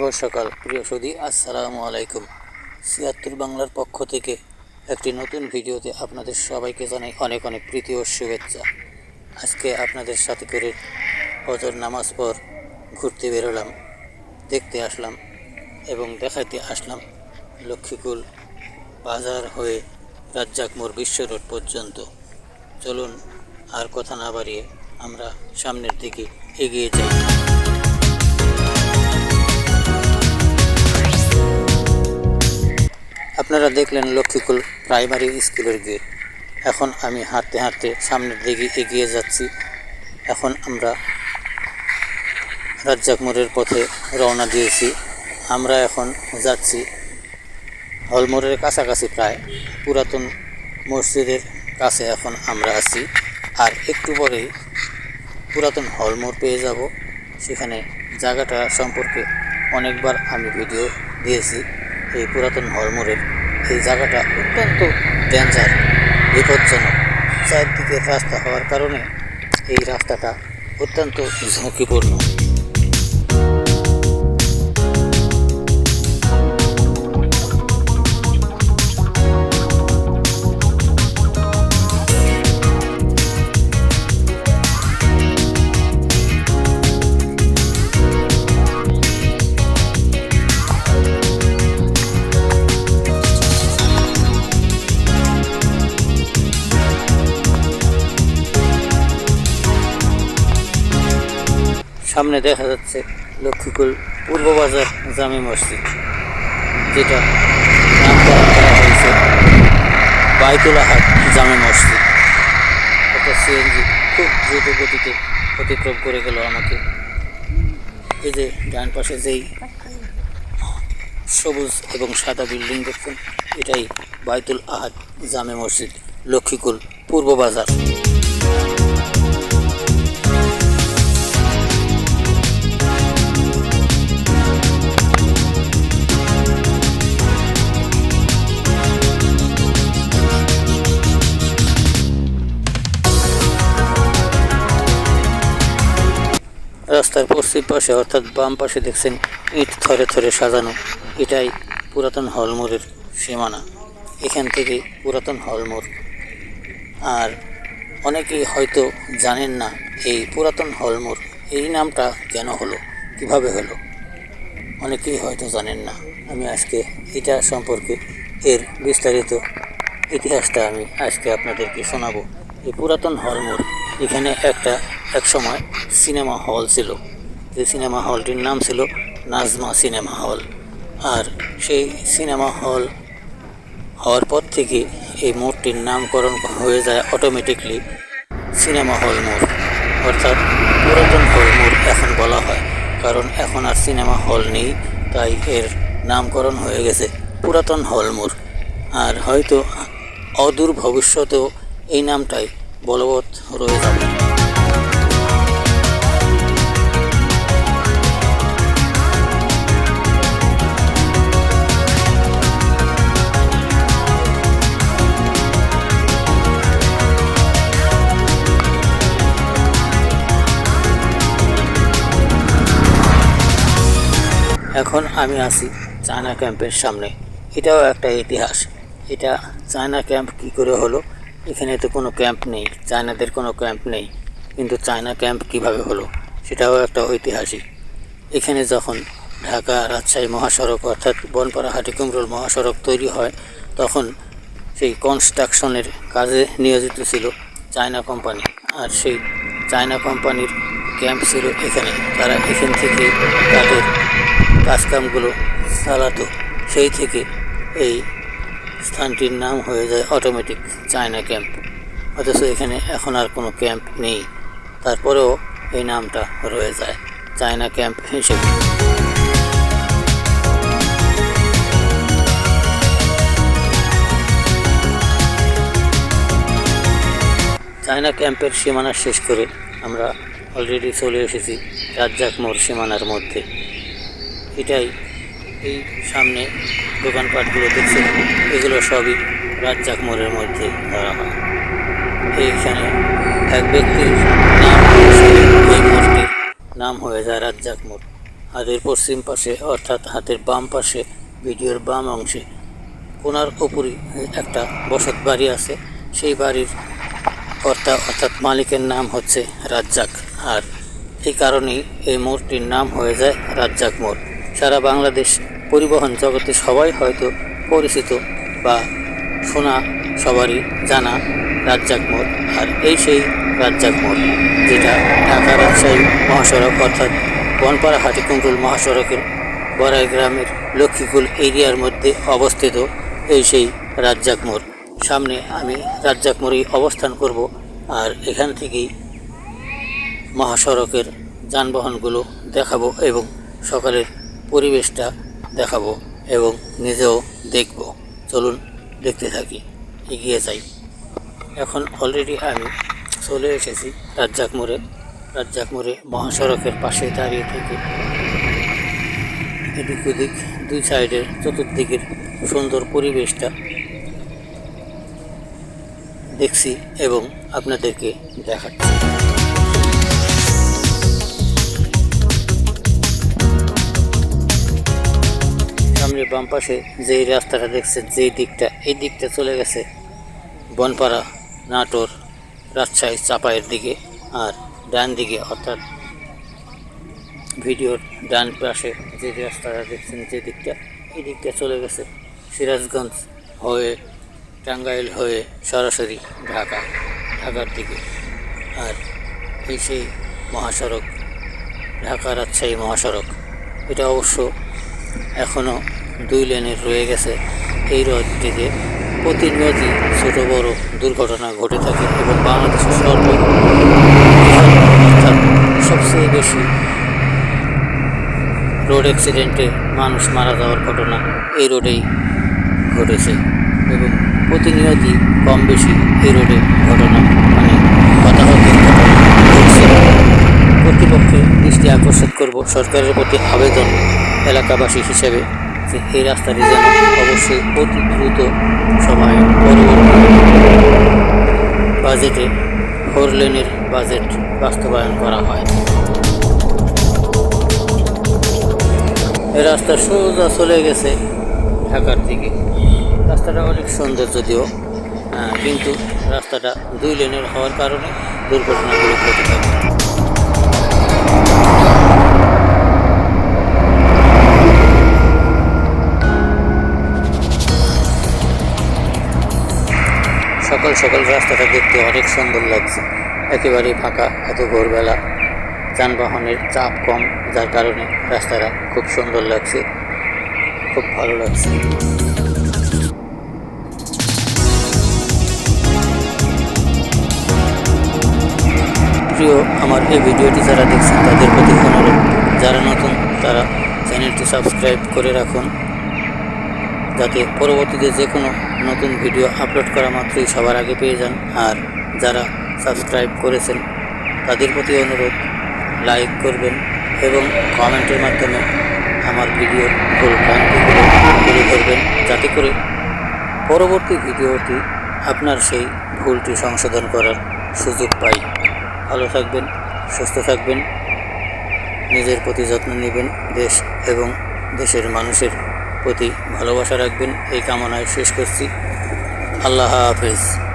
শুভ সকাল, প্রিয় সুদী আসসালামু আলাইকুম। ছিয়াত্তর বাংলার পক্ষ থেকে একটি নতুন ভিডিওতে আপনাদের সবাইকে জানাই অনেক অনেক প্রীতি ও শুভেচ্ছা। আজকে আপনাদের সাথে করে হজর নামাজ পর ঘুরতে বেরোলাম, দেখতে আসলাম এবং দেখাতে আসলাম লক্ষ্মীকুল বাজার হয়ে রাজ্জাক মোড় বিশ্ব রোড পর্যন্ত। চলুন আর কথা না বাড়িয়ে আমরা সামনের দিকে এগিয়ে যাই। আপনারা দেখলেন লক্ষ্মীকুল প্রাইমারি স্কুলের গেট। এখন আমি হাঁটতে হাঁটতে সামনের দিকে এগিয়ে যাচ্ছি। এখন আমরা রাজ্জাক মোড়ের পথে রওনা দিয়েছি। আমরা এখন যাচ্ছি হলমোড়ের কাছাকাছি প্রায় পুরাতন মসজিদের কাছে এখন আমরা আছি। আর একটু পরেই পুরাতন হলমোড় পেয়ে যাব। সেখানে জায়গাটা সম্পর্কে অনেকবার আমি ভিডিও দিয়েছি। এই পুরাতন হলমোড়ের এই জায়গাটা অত্যন্ত ডেঞ্জার বিপজ্জনক। চারদিকে রাস্তা হওয়ার কারণে এই রাস্তাটা অত্যন্ত ঝুঁকিপূর্ণ। সামনে দেখা যাচ্ছে লক্ষ্মীকুল পূর্ব বাজার জামে মসজিদ, যেটা নামকরণ করা জামে মসজিদ। একটা সিএনজি খুব দ্রুত গতিতে অতিক্রম করে গেল আমাকে। এই যে ডান পাশে যেই সবুজ এবং সাদা বিল্ডিং দেখছেন, এটাই বাইতুল আহাদ জামে মসজিদ, লক্ষ্মীকুল পূর্ব বাজার। পশ্চিম পাশে, অর্থাৎ বাম পাশে দেখছেন ইট থরে থরে সাজানো। এটাই পুরাতন হলমোড়ের সীমানা। এখান থেকে পুরাতন হলমোড়। আর অনেকেই হয়তো জানেন না এই পুরাতন হলমোড়, এই নামটা কেন হলো, কীভাবে হলো? অনেকেই হয়তো জানেন না। আমি আজকে এটা সম্পর্কে এর বিস্তারিত ইতিহাসটা আমি আজকে আপনাদেরকে শোনাবো। এই পুরাতন হলমোড় এখানে একটা, এক সময় সিনেমা হল ছিল। যে সিনেমা হলটির নাম ছিল নাজমা সিনেমা হল। আর সেই সিনেমা হল হওয়ার পর থেকে এই মোড়টির নামকরণ হয়ে যায় অটোমেটিকলি সিনেমা হল মোড়। অর্থাৎ পুরাতন হল মোড় এখন বলা হয়। কারণ এখন আর সিনেমা হল নেই, তাই এর নামকরণ হয়ে গেছে পুরাতন হল মোড়। আর হয়তো অদূর ভবিষ্যতেও এই নামটাই বলবৎ রয়ে যাবে। এখন আমি আছি চায়না ক্যাম্পের সামনে। এটাও একটা ইতিহাস। এটা চায়না ক্যাম্প কি করে হলো? এখানে তো কোনো ক্যাম্প নেই, চায়নাদের কোনো ক্যাম্প নেই। কিন্তু চায়না ক্যাম্প কীভাবে হলো? সেটাও একটা ঐতিহাসিক। এখানে যখন ঢাকা রাজশাহী মহাসড়ক অর্থাৎ বনপাড়া হাটিকুমরুল মহাসড়ক তৈরি হয়, তখন সেই কনস্ট্রাকশনের কাজে নিয়োজিত ছিল চায়না কোম্পানি। আর সেই চায়না কোম্পানির ক্যাম্প ছিল এখানে। তারা এখান থেকে তাদের কাজকামগুলো চালাতো, সেই থেকে এই স্থানটির নাম হয়ে যায় অটোমেটিক চায়না ক্যাম্প অথচ এখানে এখন আর কোনো ক্যাম্প নেই। তারপরেও এই নামটা রয়ে যায় চায়না ক্যাম্প হিসেবে। চায়না ক্যাম্পের সীমানা শেষ করে আমরা অলরেডি চলে এসেছি রাজ্জাক মোড় সীমানার মধ্যে। এটাই এই সামনে দোকানপাটগুলো দেখছেন? এগুলো সবই রাজ্জাক মোড়ের মধ্যে ধরা হয়। এইখানে এক ব্যক্তির নাম এই মোড়টির নাম হয়ে যায় রাজ্জাক মোড়। হাতের পশ্চিম পাশে অর্থাৎ হাতের বাম পাশে ভিডিওর বাম অংশে কোনার উপরই একটা বসত বাড়ি আছে। সেই বাড়ির কর্তা অর্থাৎ মালিকের নাম হচ্ছে রাজ্জাক। আর এই কারণেই এই মোড়টির নাম হয়ে যায় রাজ্জাক মোড়। সারা বাংলাদেশ পরিবহন জগতে সবাই হয়তো পরিচিত বা শোনা সবারই জানা রাজ্জাক মোড় আর এই সেই রাজ্জাক মোড় যেটা ঢাকা রাজশাহী মহাসড়ক অর্থাৎ বনপাড়া হাটিকুমরুল মহাসড়কের বড়াই গ্রামের লক্ষ্মীকুল এরিয়ার মধ্যে অবস্থিত এই সেই রাজ্জাক মোড় সামনে আমি রাজ্জাক মোড়েই অবস্থান করব আর এখান থেকেই মহাসড়কের যানবাহনগুলো দেখাবো এবং সকালের পরিবেশটা দেখাবো এবং নিজেও দেখব। চলুন দেখতে থাকি, এগিয়ে যাই। এখন অলরেডি আমি চলে এসেছি রাজ্জাক মোড়ে। রাজ্জাক মোড়ে মহাসড়কের পাশে দাঁড়িয়ে থেকে এদিক ওদিক, দুই সাইডের চতুর্দিকের সুন্দর পরিবেশটা দেখছি এবং আপনাদেরকে দেখাচ্ছি। সামনে বাম পাশে যেই রাস্তাটা দেখছেন, যেই দিকটা, এই দিকটা চলে গেছে বনপাড়া নাটোর রাজশাহী চাপাইয়ের দিকে আর ডান দিকে, অর্থাৎ ভিডিওর ডান পাশে যে রাস্তাটা দেখছেন, যে দিকটা, এই দিকটা চলে গেছে সিরাজগঞ্জ হয়ে, টাঙ্গাইল হয়ে সরাসরি ঢাকা, ঢাকার দিকে। আর এই সেই মহাসড়ক, ঢাকা রাজশাহী মহাসড়ক, এটা অবশ্য এখনও দুই লেনের রয়ে গেছে এই রোডটিতে প্রতিনিয়তই ছোট বড় দুর্ঘটনা ঘটে থাকে এবং বাংলাদেশের সর্ব অর্থাৎ সবচেয়ে বেশি রোড অ্যাক্সিডেন্টে মানুষ মারা যাওয়ার ঘটনা এই রোডেই ঘটেছে এবং প্রতিনিয়তই কম বেশি এই রোডে ঘটনা মানে ঘটনা ঘটছে। কর্তৃপক্ষের দৃষ্টি আকর্ষণ করব সরকারের প্রতি আবেদন এলাকাবাসী হিসেবে। যে এই রাস্তাটি যেন অবশ্যই অতি দ্রুত সময়ে পরবর্তী বাজেটে ফোর লেনের বাজেট বাস্তবায়ন করা হয়। এই রাস্তা সোজা চলে গেছে ঢাকার দিকে। রাস্তাটা অনেক সুন্দর যদিও কিন্তু রাস্তাটা দুই লেনের হওয়ার কারণে দুর্ঘটনাগুলো ঘটে থাকে। সকাল সকাল রাস্তাটা দেখতে অনেক সুন্দর লাগছে। একেবারে ফাঁকা, এত ভোরবেলা। যানবাহনের চাপ কম, যার কারণে রাস্তাটা খুব সুন্দর লাগছে। খুব ভালো লাগছে। প্রিয়, আমার এই ভিডিওটি যারা দেখছেন তাদের প্রতি অনুরোধ। যারা নতুন, তারা চ্যানেলটি সাবস্ক্রাইব করে রাখুন। যাতে পরবর্তীতে যে কোনো নতুন ভিডিও আপলোড করা মাত্রই সবার আগে পেয়ে যান। আর যারা সাবস্ক্রাইব করেছেন, তাদের প্রতি অনুরোধ, লাইক করবেন এবং কমেন্টের মাধ্যমে আমার ভিডিও ভুল ভ্রান্তিগুলো তুলে ধরবেন, যাতে করে পরবর্তী ভিডিওটি আপনার সেই ভুলটি সংশোধন করার সুযোগ পাই। ভালো থাকবেন, সুস্থ থাকবেন, নিজের প্রতি যত্ন নেবেন দেশ এবং দেশের মানুষের। প্রতি ভালোবাসা রাখবেন এই কামনায় শেষ করছি। আল্লাহ হাফেজ।